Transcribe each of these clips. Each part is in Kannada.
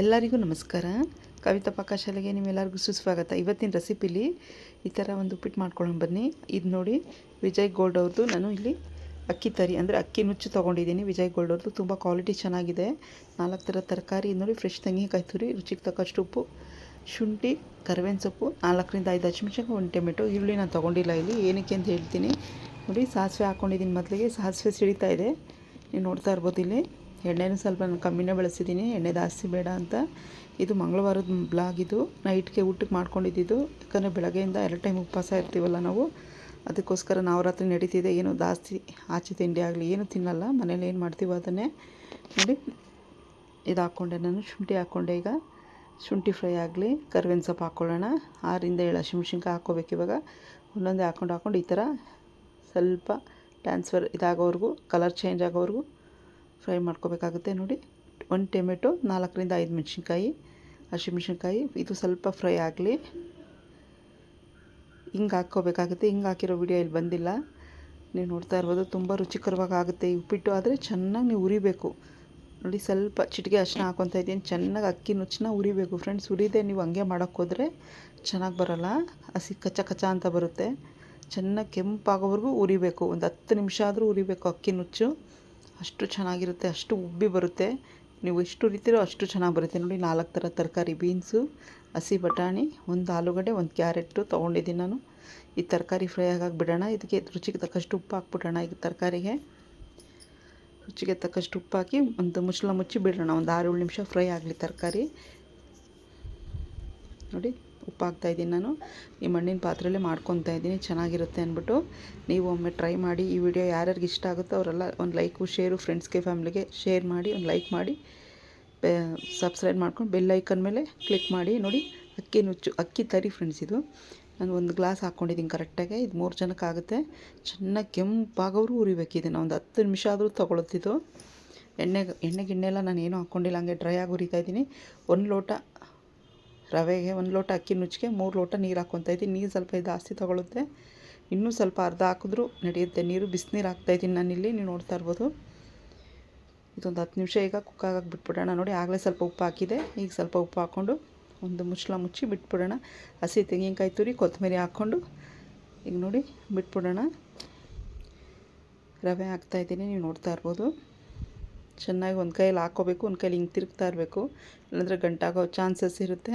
ಎಲ್ಲರಿಗೂ ನಮಸ್ಕಾರ. ಕವಿತಾ ಪಾಕಶಾಲೆಗೆ ನಿಮ್ಮೆಲ್ಲರಿಗೂ ಸುಸ್ವಾಗತ. ಇವತ್ತಿನ ರೆಸಿಪಿಲಿ ಈ ಥರ ಒಂದು ಉಪ್ಪಿಟ್ಟು ಮಾಡ್ಕೊಳ್ಳೋಣ ಬನ್ನಿ. ಇದು ನೋಡಿ, ವಿಜಯ್ ಗೋಲ್ಡ್ ಅವ್ರದ್ದು ನಾನು ಇಲ್ಲಿ ಅಕ್ಕಿ ತರಿ, ಅಂದರೆ ಅಕ್ಕಿ ನುಚ್ಚು ತೊಗೊಂಡಿದ್ದೀನಿ. ವಿಜಯ್ ಗೋಲ್ಡ್ ಅವ್ರದ್ದು ತುಂಬ ಕ್ವಾಲಿಟಿ ಚೆನ್ನಾಗಿದೆ. ನಾಲ್ಕು ಥರ ತರಕಾರಿ, ಇದು ನೋಡಿ, ಫ್ರೆಶ್ ತೆಂಗಿನಕಾಯಿ ತುರಿ, ರುಚಿಗೆ ತಕ್ಕಷ್ಟು ಉಪ್ಪು, ಶುಂಠಿ, ಕರಿಬೇವಿನ ಸೊಪ್ಪು, ನಾಲ್ಕರಿಂದ ಐದು ಹಸಿಮೆಣ್ಸಿನ್ಕಾಯಿ, ಒಂದು ಟೊಮೆಟೊ, ಈರುಳ್ಳಿ ನಾನು ತೊಗೊಂಡಿಲ್ಲ ಇಲ್ಲಿ. ಏನಕ್ಕೆ ಅಂತ ಹೇಳ್ತೀನಿ. ನೋಡಿ, ಸಾಸಿವೆ ಹಾಕ್ಕೊಂಡಿದ್ದೀನಿ ಮೊದಲಿಗೆ. ಸಾಸಿವೆ ಸಿಡಿತಾ ಇದೆ. ನೀವು ನೋಡ್ತಾ ಇರ್ಬೋದು ಇಲ್ಲಿ. ಎಣ್ಣೆನೂ ಸ್ವಲ್ಪ ನಾನು ಕಮ್ಮಿನೇ ಬಳಸಿದ್ದೀನಿ. ಎಣ್ಣೆ ಜಾಸ್ತಿ ಬೇಡ ಅಂತ. ಇದು ಮಂಗಳವಾರದ ಬ್ಲಾಗ್ ಇದು ನೈಟ್ಗೆ ಊಟಕ್ಕೆ ಮಾಡ್ಕೊಂಡಿದ್ದು ಯಾಕಂದರೆ ಬೆಳಗ್ಗೆಯಿಂದ ಎರಡು ಟೈಮ್ ಉಪವಾಸ ಇರ್ತೀವಲ್ಲ ನಾವು. ಅದಕ್ಕೋಸ್ಕರ ನಾವು ರಾತ್ರಿ ನಡೀತಿದೆ. ಏನು ಜಾಸ್ತಿ ಆಚೆ ತಿಂಡಿ ಆಗಲಿ, ಏನು ತಿನ್ನಲ್ಲ. ಮನೇಲಿ ಏನು ಮಾಡ್ತೀವೋ ಅದನ್ನೇ ನೋಡಿ. ಇದು ಹಾಕ್ಕೊಂಡೆ ನಾನು. ಶುಂಠಿ ಹಾಕ್ಕೊಂಡೆ ಈಗ. ಶುಂಠಿ ಫ್ರೈ ಆಗಲಿ, ಕರ್ಬೇವಿನ ಸೊಪ್ಪು ಹಾಕ್ಕೊಳ್ಳೋಣ. ಆರಿಂದ ಏಳು ಹಸಿಮೆಣ್ಸಿನ್ಕಾಯಿ ಹಾಕ್ಕೋಬೇಕು ಇವಾಗ. ಒಂದೊಂದೇ ಹಾಕ್ಕೊಂಡು ಹಾಕ್ಕೊಂಡು ಈ ಥರ ಸ್ವಲ್ಪ ಟ್ರಾನ್ಸ್ಫರ್ ಇದಾಗೋವರೆಗೂ ಕಲರ್ ಚೇಂಜ್ ಆಗೋವರೆಗೂ ಫ್ರೈ ಮಾಡ್ಕೋಬೇಕಾಗುತ್ತೆ ನೋಡಿ. ಒಂದು ಟೊಮೆಟೊ, ನಾಲ್ಕರಿಂದ ಐದು ಮೆಣಸಿನ್ಕಾಯಿ ಹಸಿಮೆಣ್ಸಿನ್ಕಾಯಿ ಇದು ಸ್ವಲ್ಪ ಫ್ರೈ ಆಗಲಿ. ಹಿಂಗೆ ಹಾಕ್ಕೋಬೇಕಾಗುತ್ತೆ. ಹಿಂಗೆ ಹಾಕಿರೋ ವಿಡಿಯೋ ಇಲ್ಲಿ ಬಂದಿಲ್ಲ. ನೀವು ನೋಡ್ತಾ ಇರ್ಬೋದು, ತುಂಬ ರುಚಿಕರವಾಗಿ ಆಗುತ್ತೆ ಉಪ್ಪಿಟ್ಟು. ಆದರೆ ಚೆನ್ನಾಗಿ ನೀವು ಉರಿಬೇಕು ನೋಡಿ, ಸ್ವಲ್ಪ ಚಿಟಿಕೆ ಅರಿಶಿನ ಹಾಕೊತಾ ಇದ್ದೀನಿ. ಚೆನ್ನಾಗಿ ಅಕ್ಕಿ ನುಚ್ಚನ್ನ ಉರಿಬೇಕು ಫ್ರೆಂಡ್ಸ್ ಉರಿದೆ ನೀವು ಹಂಗೆ ಮಾಡೋಕ್ಕೋದ್ರೆ ಚೆನ್ನಾಗಿ ಬರೋಲ್ಲ. ಹಸಿ ಕಚ್ಚ ಕಚ್ಚ ಅಂತ ಬರುತ್ತೆ. ಚೆನ್ನಾಗಿ ಕೆಂಪಾಗೋವರೆಗೂ ಉರಿಬೇಕು ಒಂದು ಹತ್ತು ನಿಮಿಷ ಆದರೂ ಉರಿಬೇಕು ಅಕ್ಕಿ ನುಚ್ಚು. ಅಷ್ಟು ಚೆನ್ನಾಗಿರುತ್ತೆ, ಅಷ್ಟು ಉಬ್ಬಿ ಬರುತ್ತೆ. ನೀವು ಎಷ್ಟು ಉರಿತೀರೋ ಅಷ್ಟು ಚೆನ್ನಾಗಿ ಬರುತ್ತೆ. ನೋಡಿ, ನಾಲ್ಕು ಥರ ತರಕಾರಿ ಬೀನ್ಸು, ಹಸಿ ಬಟಾಣಿ, ಒಂದು ಆಲೂಗಡ್ಡೆ, ಒಂದು ಕ್ಯಾರೆಟು ತೊಗೊಂಡಿದ್ದೀನಿ ನಾನು. ಈ ತರಕಾರಿ ಫ್ರೈ ಆಗಾಗ ಬಿಡೋಣ. ಇದಕ್ಕೆ ರುಚಿಗೆ ತಕ್ಕಷ್ಟು ಉಪ್ಪು ಹಾಕ್ಬಿಡೋಣ ಈಗ ತರಕಾರಿಗೆ. ರುಚಿಗೆ ತಕ್ಕಷ್ಟು ಉಪ್ಪು ಹಾಕಿ ಒಂದು ಮುಚ್ಚಳ ಮುಚ್ಚಿ ಬಿಡೋಣ. ಒಂದು ಆರು ಏಳು ನಿಮಿಷ ಫ್ರೈ ಆಗಲಿ ತರಕಾರಿ. ನೋಡಿ. ಉಪ್ಪು ಹಾಕ್ತಾಯಿದ್ದೀನಿ ನಾನು. ಈ ಮಣ್ಣಿನ ಪಾತ್ರೆಯಲ್ಲೇ ಮಾಡ್ಕೊತಾ ಇದ್ದೀನಿ. ಚೆನ್ನಾಗಿರುತ್ತೆ ಅಂದ್ಬಿಟ್ಟು ನೀವು ಒಮ್ಮೆ ಟ್ರೈ ಮಾಡಿ ಈ ವಿಡಿಯೋ ಯಾರ್ಯಾರಿಗೆ ಇಷ್ಟ ಆಗುತ್ತೋ ಅವರೆಲ್ಲ ಒಂದು ಲೈಕು ಶೇರು ಫ್ರೆಂಡ್ಸ್ಗೆ ಫ್ಯಾಮ್ಲಿಗೆ ಶೇರ್ ಮಾಡಿ, ಒಂದು ಲೈಕ್ ಮಾಡಿ ಸಬ್ಸ್ಕ್ರೈಬ್ ಮಾಡ್ಕೊಂಡು ಬೆಲ್ ಐಕನ್ ಮೇಲೆ ಕ್ಲಿಕ್ ಮಾಡಿ. ನೋಡಿ, ಅಕ್ಕಿ ನುಚ್ಚು, ಅಕ್ಕಿ ತರಿ ಫ್ರೆಂಡ್ಸ್ ಇದು. ನಾನು ಒಂದು ಗ್ಲಾಸ್ ಹಾಕ್ಕೊಂಡಿದ್ದೀನಿ ಕರೆಕ್ಟಾಗಿ ಇದು ಮೂರು ಜನಕ್ಕೆ ಆಗುತ್ತೆ ಚೆನ್ನಾಗಿ ಕೆಂಪಾಗೋರು ಉರಿಬೇಕು ಇದನ್ನು. ಒಂದು ಹತ್ತು ನಿಮಿಷ ಆದರೂ ತೊಗೊಳುತ್ತಿದ್ದು ಎಣ್ಣೆ ಎಣ್ಣೆ ಗಿಣ್ಣೆ ಎಲ್ಲ ನಾನು ಏನೂ ಹಾಕ್ಕೊಂಡಿಲ್ಲ. ಹಂಗೆ ಡ್ರೈ ಆಗಿ ಉರಿತಾ ಇದ್ದೀನಿ. ಒಂದು ಲೋಟ ರವೆಗೆ ಒಂದು ಲೋಟ ಅಕ್ಕಿ ನುಚ್ಚಿಗೆ ಮೂರು ಲೋಟ ನೀರು ಹಾಕ್ಕೊತಾ ಇದ್ದೀನಿ. ನೀರು ಸ್ವಲ್ಪ ಜಾಸ್ತಿ ತೊಗೊಳುತ್ತೆ. ಇನ್ನೂ ಸ್ವಲ್ಪ ಅರ್ಧ ಹಾಕಿದ್ರೂ ನಡೆಯುತ್ತೆ. ನೀರು ಬಿಸಿನೀರು ಹಾಕ್ತಾಯಿದ್ದೀನಿ ನಾನಿಲ್ಲಿ. ನೀವು ನೋಡ್ತಾ ಇರ್ಬೋದು. ಇದೊಂದು ಹತ್ತು ನಿಮಿಷ ಈಗ ಕುಕ್ ಆಗಕ್ಕೆ ಬಿಟ್ಬಿಡೋಣ. ನೋಡಿ, ಆಗಲೇ ಸ್ವಲ್ಪ ಉಪ್ಪು ಹಾಕಿದೆ. ಈಗ ಸ್ವಲ್ಪ ಉಪ್ಪು ಹಾಕ್ಕೊಂಡು ಒಂದು ಮುಚ್ಚಳ ಮುಚ್ಚಿ ಬಿಟ್ಬಿಡೋಣ. ಹಸಿ ತೆಂಗಿನಕಾಯಿ ತುರಿ, ಕೊತ್ತಂಬರಿ ಹಾಕ್ಕೊಂಡು ಈಗ ನೋಡಿ ಬಿಟ್ಬಿಡೋಣ. ರವೆ ಹಾಕ್ತಾಯಿದ್ದೀನಿ ನೀವು ನೋಡ್ತಾ ಇರ್ಬೋದು. ಚೆನ್ನಾಗಿ ಒಂದು ಕೈಯಲ್ಲಿ ಹಾಕ್ಕೋಬೇಕು ಒಂದು ಕೈಲಿ ಹಿಂಗೆ ತಿರುಗ್ತಾ ಇರಬೇಕು. ಇಲ್ಲಾಂದರೆ ಗಂಟಾಗೋ ಚಾನ್ಸಸ್ ಇರುತ್ತೆ.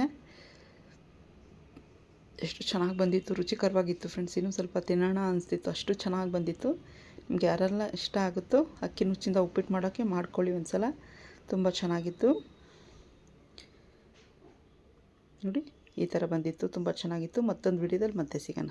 ಎಷ್ಟು ಚೆನ್ನಾಗಿ ಬಂದಿತ್ತು, ರುಚಿಕರವಾಗಿತ್ತು ಫ್ರೆಂಡ್ಸ್ ಇನ್ನೂ ಸ್ವಲ್ಪ ತಿನ್ನೋಣ ಅನಿಸ್ತಿತ್ತು. ಅಷ್ಟು ಚೆನ್ನಾಗಿ ಬಂದಿತ್ತು. ನಿಮ್ಗೆ ಯಾರೆಲ್ಲ ಇಷ್ಟ ಆಗುತ್ತೋ ಅಕ್ಕಿ ನುಚ್ಚಿಂದ ಉಪ್ಪಿಟ್ಟು ಮಾಡೋಕ್ಕೆ ಮಾಡ್ಕೊಳ್ಳಿ ಒಂದು ಸಲ ತುಂಬ ಚೆನ್ನಾಗಿತ್ತು. ನೋಡಿ, ಈ ಥರ ಬಂದಿತ್ತು. ತುಂಬ ಚೆನ್ನಾಗಿತ್ತು. ಮತ್ತೊಂದು ವಿಡಿಯೋದಲ್ಲಿ ಮತ್ತೆ ಸಿಗೋಣ.